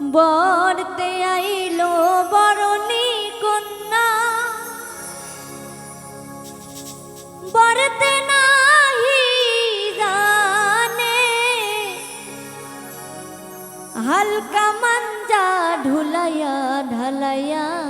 বরতে আইলো বরণী কন্যা। বরতে নাহি জানে হালকা মঞ্জা ঢুলাইয়া ঢালাইয়া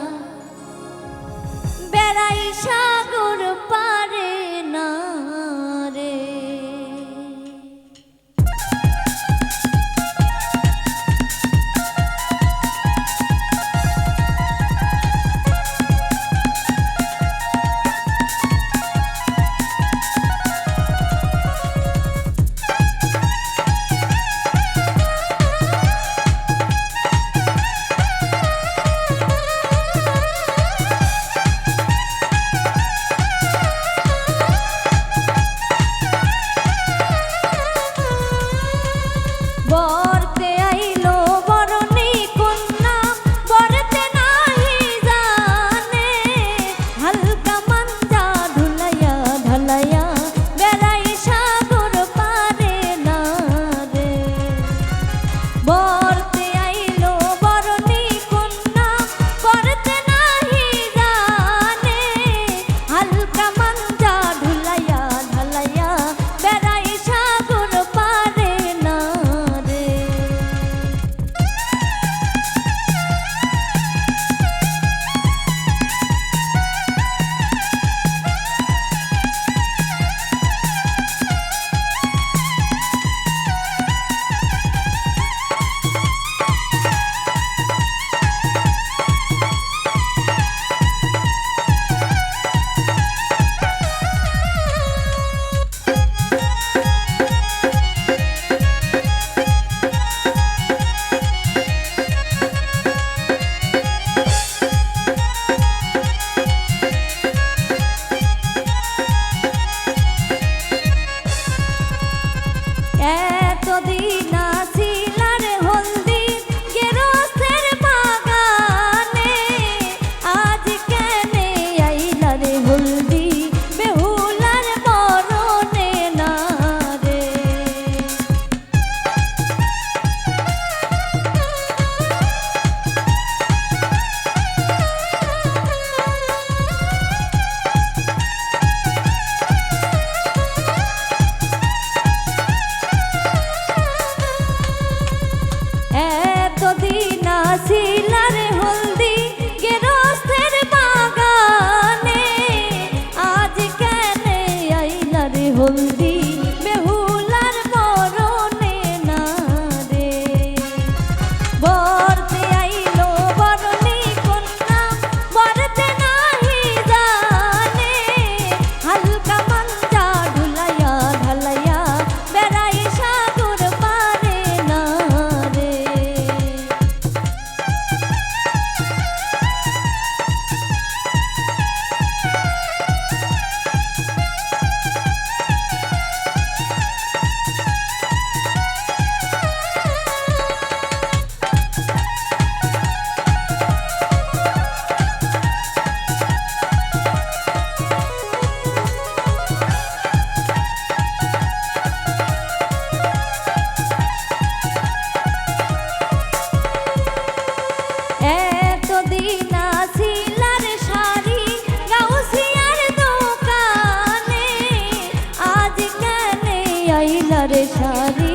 আইলা রে সারি।